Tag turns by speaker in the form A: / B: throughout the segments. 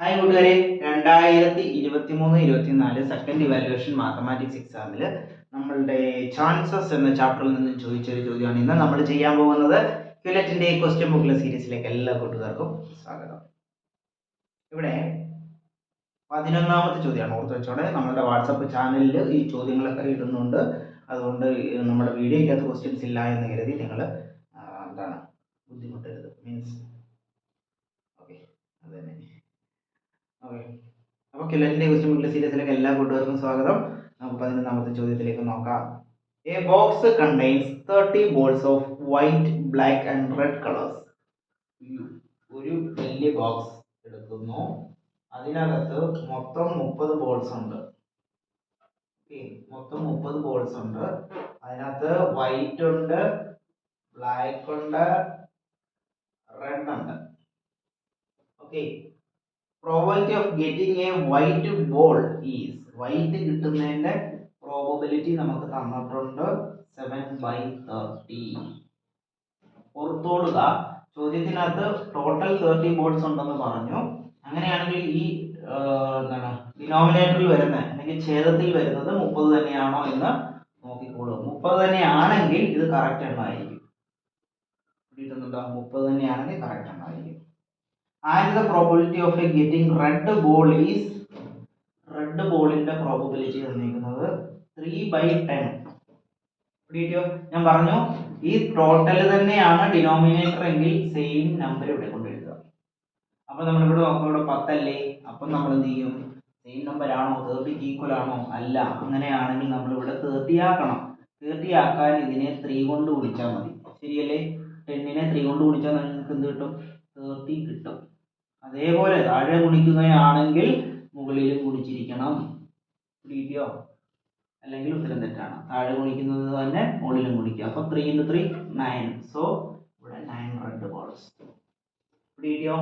A: Hi കൂട്ടുകാരെ. രണ്ടായിരത്തി ഇരുപത്തി മൂന്ന് ഇരുപത്തി നാല് സെക്കൻഡ് ഇവാലുവേഷൻ മാത്തമാറ്റിക്സ് എക്സാമിൽ നമ്മളുടെ ചാൻസസ് എന്ന ചാപ്റ്ററിൽ നിന്ന് ചോദിച്ച ഒരു ചോദ്യമാണ് ഇന്ന് നമ്മൾ ചെയ്യാൻ പോകുന്നത്. ക്യുലറ്റിന്റെ ക്വസ്റ്റ്യൻ ബുക്കിലെ സീരീസിലേക്ക് എല്ലാ കൂട്ടുകാർക്കും സ്വാഗതം. ഇവിടെ പതിനൊന്നാമത്തെ ചോദ്യമാണ് ഓർത്ത് വെച്ചോടെ നമ്മളുടെ വാട്സപ്പ് ചാനലിൽ ഈ ചോദ്യങ്ങളൊക്കെ ഇടുന്നുണ്ട്. അതുകൊണ്ട് നമ്മുടെ വീഡിയോയ്ക്കകത്ത് ക്വസ്റ്റ്യൻസ് ഇല്ല എന്ന് കരുതി നിങ്ങൾ എന്താണ് ബുദ്ധിമുട്ടരുത് മീൻസ് ഓക്കെ അത് തന്നെ ഓക്കെ അപ്പോൾ ലെന്റെ ക്വസ്റ്റ്യൻ ബുക്കിലെ സീരീസിലേക്ക് എല്ലാ കൂട്ടുകാർക്കും സ്വാഗതം. നമുക്ക് പതിനൊന്നാമത്തെ ചോദ്യത്തിലേക്ക് നോക്കാം. A box contains thirty balls of white black and red colours ഒരു വലിയ ബോക്സ് എടുക്കുന്നു. അതിനകത്ത് മൊത്തം മുപ്പത് ബോൾസ് ഉണ്ട്. മൊത്തം മുപ്പത് ബോൾസ് ഉണ്ട്. അതിനകത്ത് വൈറ്റ് ഉണ്ട് ബ്ലാക്ക് ഉണ്ട് റെഡ് ഉണ്ട്. Okay probability of getting a white ball is white കിട്ടുന്നതിന്റെ probability നമുക്ക് തന്നിട്ടുണ്ട് സെവൻ ബൈ തേർട്ടി ഓർത്തോടുക ചോദ്യത്തിനകത്ത് ടോട്ടൽ തേർട്ടി ബോൾസ് ഉണ്ടെന്ന് പറഞ്ഞു. അങ്ങനെയാണെങ്കിൽ ഈ എന്താണ് ഡിനോമിനേറ്ററിൽ വരുന്ന അല്ലെങ്കിൽ ഛേദത്തിൽ വരുന്നത് മുപ്പത് തന്നെയാണോ എന്ന് നോക്കിക്കോളൂ. മുപ്പത് തന്നെയാണെങ്കിൽ ഇത് കറക്റ്റ് എണ്ണമായിരിക്കും. കിട്ടുന്നുണ്ടോ? മുപ്പത് തന്നെയാണെങ്കിൽ correct എണ്ണമായിരിക്കും. And the probability of a getting red ball is red ബോളിന്റെ probability തന്നിരിക്കുന്നത് ത്രീ ബൈ ടെൻ പിടിയോ ഞാൻ പറഞ്ഞു ഈ ടോട്ടൽ തന്നെയാണ് ഡിനോമിനേറ്റർ എങ്കിൽ സെയിം നമ്പർ ഇവിടെ കൊണ്ട് എഴുതുക. അപ്പൊ നമ്മൾ ഇവിടെ നോക്കാം ഇവിടെ പത്തല്ലേ? അപ്പം നമ്മൾ എന്ത് ചെയ്യും? സെയിം നമ്പർ ആണോ? തേർട്ടിക്ക് ഈക്വൽ ആണോ? അല്ല അങ്ങനെയാണെങ്കിൽ നമ്മൾ ഇവിടെ തേർട്ടി ആക്കണം. തേർട്ടി ആക്കാൻ ഇതിനെ ത്രീ കൊണ്ട് ഗുണിച്ചാൽ മതി. ശരിയല്ലേ? ടെന്നിനെ ത്രീ കൊണ്ട് ഗുണിച്ചാൽ നിങ്ങൾക്ക് എന്ത് കിട്ടും? തേർട്ടി കിട്ടും. അതേപോലെ താഴെ ഗുണിക്കുകയാണെങ്കിൽ മുകളിലും ഗുണിച്ചിരിക്കണം. പിടിയോ അല്ലെങ്കിൽ ഉത്തരം തെറ്റാണ്. താഴെ ഗുണിക്കുന്നത് തന്നെ മുകളിലും ഗുണിക്കുക. അപ്പൊ three into three nine so ഇവിടെ നയൻ റെഡ് ബോൾസ് പിടിയോ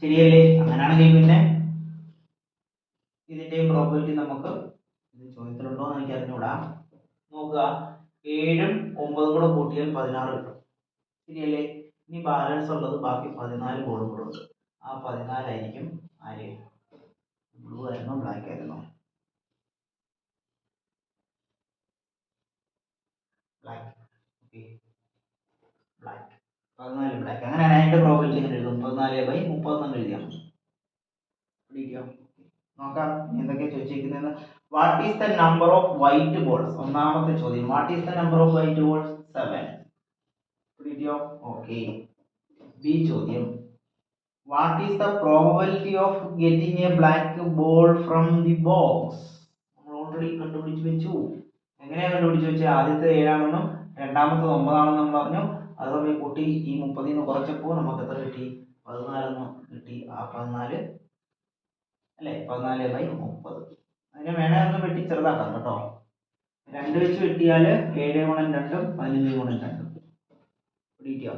A: ശരിയല്ലേ? അങ്ങനെയാണെങ്കിൽ പിന്നെ ഇതിന്റെയും പ്രോബിലിറ്റി നമുക്ക് ചോദ്യത്തിലുണ്ടോ എന്ന് എനിക്ക് അറിഞ്ഞുകൂടാ നോക്കുക. ഏഴും ഒമ്പതും കൂടെ കൂട്ടിയാൽ പതിനാറ് കിട്ടും. ശരിയല്ലേ? ഇനി ബാലൻസ് ഉള്ളത് ബാക്കി പതിനാല് ബോളും കൂടെ ഉണ്ട് ആ പതിനാലായിരിക്കും. ആര്? ബ്ലൂ ആയിരുന്നോ? ബ്ലാക്ക് ആയിരുന്നോ? ബ്ലാക്ക്. ഓക്കെ. ബ്ലാക്ക്. പതിനാല് ബ്ലാക്ക്. അങ്ങനെയാണ് അതിന്റെ പ്രോബിലിറ്റി ഇങ്ങനെ എഴുതും പതിനാല് ബൈ മുപ്പത്തൊന്ന് എഴുതിയാൽ പിടിക്കാം നോക്കാം എന്തൊക്കെ ചോദിച്ചിരിക്കുന്നത് what is the number of white balls ഒന്നാമത്തെ ചോദ്യം. What is the number of white balls seven പിടിക്കോ okay. B ചോദ്യം. What is the probability of getting a black ball from the box നമ്മൾ ഓൾറെഡി കണ്ടുപിടിച്ച് വെച്ചു. എങ്ങനെയാണ് കണ്ടുപിടിച്ച് വെച്ചാൽ ആദ്യത്തെ ഏഴാണെന്നും രണ്ടാമത്തത് ഒമ്പതാണെന്നും നമ്മൾ പറഞ്ഞു. അത് തമ്മിൽ കൂട്ടി ഈ മുപ്പതിൽ നിന്ന് കുറച്ചപ്പോൾ നമുക്ക് എത്ര കിട്ടി? പതിനാലെന്ന് കിട്ടി. ആ പതിനാല് അല്ലേ? പതിനാല് ബൈ മുപ്പത്. അതിനെ വേണേ ഒന്ന് വെട്ടി ചെറുതാക്കാം കേട്ടോ. രണ്ട് വെച്ച് വെട്ടിയാൽ ഏഴ് ഗുണം രണ്ടും പതിനഞ്ച് ഗുണം രണ്ടും. പിടിക്കോ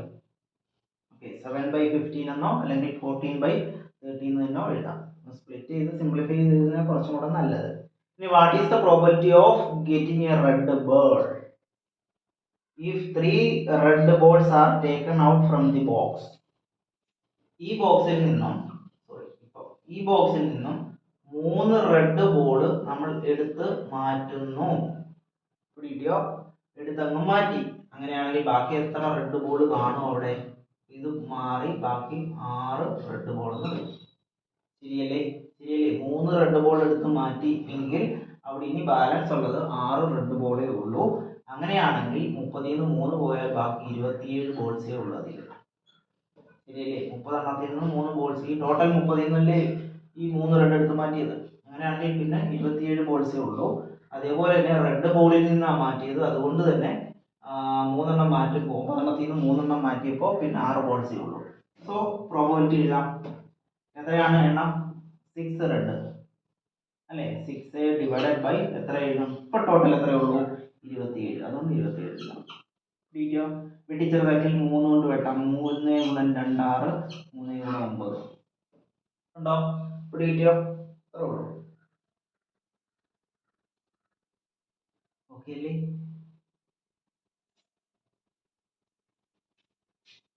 A: ഓക്കെ സെവൻ ബൈ ഫിഫ്റ്റീൻ എന്നോ അല്ലെങ്കിൽ ഫോർട്ടീൻ ബൈ തേർട്ടീൻ എന്നോ എഴുതാം. സ്പ്ലിറ്റ് ചെയ്ത് സിംപ്ലിഫൈ ചെയ്ത് എഴുതുന്നത് കുറച്ചും കൂടെ നല്ലത്. ഇനി what is the probability of getting a red bird if three red balls are taken out from the box ഈ ബോക്സിൽ നിന്നും സോറി ഇപ്പൊ ഈ ബോക്സിൽ നിന്നും മൂന്ന് റെഡ് ബോർഡ് നമ്മൾ എടുത്ത് മാറ്റുന്നു. പിടിയോ എടുത്തങ്ങ് മാറ്റി. അങ്ങനെയാണെങ്കിൽ ബാക്കി എത്ര റെഡ് ബോർഡ് കാണും അവിടെ? ഇത് മാറി ബാക്കി ആറ് റെഡ് ബോൾ എന്ന് ശരിയല്ലേ? ശരിയല്ലേ? മൂന്ന് റെഡ് ബോൾ എടുത്ത് മാറ്റി എങ്കിൽ അവിടെ ഇനി ബാലൻസ് ഉള്ളത് ആറ് റെഡ് ബോളേ ഉള്ളൂ. അങ്ങനെയാണെങ്കിൽ മുപ്പതിൽ നിന്ന് മൂന്ന് പോയാൽ ബാക്കി ഇരുപത്തിയേഴ് ബോൾസേ ഉള്ളൂ അതിൽ. ശരിയല്ലേ? മുപ്പതെണ്ണത്തിൽ നിന്ന് മൂന്ന് ബോൾസ് ഈ ടോട്ടൽ മുപ്പതിൽ നിന്നല്ലേ ഈ മൂന്ന് റെഡ് എടുത്ത് മാറ്റിയത്? അങ്ങനെയാണെങ്കിൽ പിന്നെ ഇരുപത്തിയേഴ് ബോൾസേ ഉള്ളൂ. അതേപോലെ തന്നെ റെഡ് ബോളിൽ നിന്നാണ് മാറ്റിയത്. അതുകൊണ്ട് തന്നെ മൂന്നെണ്ണം മാറ്റുമ്പോൾ ഒമ്പതെണ്ണത്തിൽ നിന്ന് മൂന്നെണ്ണം മാറ്റിയപ്പോൾ പിന്നെ ആറ് ബോൾസേ ഉള്ളൂ. സോ പ്രോബിലിറ്റി എഴുതാം. എത്രയാണ് എണ്ണം? സിക്സ് റെഡ് അല്ലേ? സിക്സ് ഡിവൈഡഡ് ബൈ എത്ര എഴുതും? ഇപ്പൊ ടോട്ടൽ എത്രയേ ഉള്ളൂ? ഇരുപത്തിയേഴ്. അതുകൊണ്ട് ഇരുപത്തിയേഴ് എഴുതാം. പിടിക്കോ? വെട്ടിച്ചെറുതാക്കി മൂന്ന് കൊണ്ട് വെട്ടാം. മൂന്ന് ഗുണം രണ്ടാറ് മൂന്ന് ഗുണം ഒമ്പത്. ഉണ്ടോ? പിടിക്കിട്ടോ അത്രേ ഉള്ളൂ. ഓക്കെ അല്ലേ?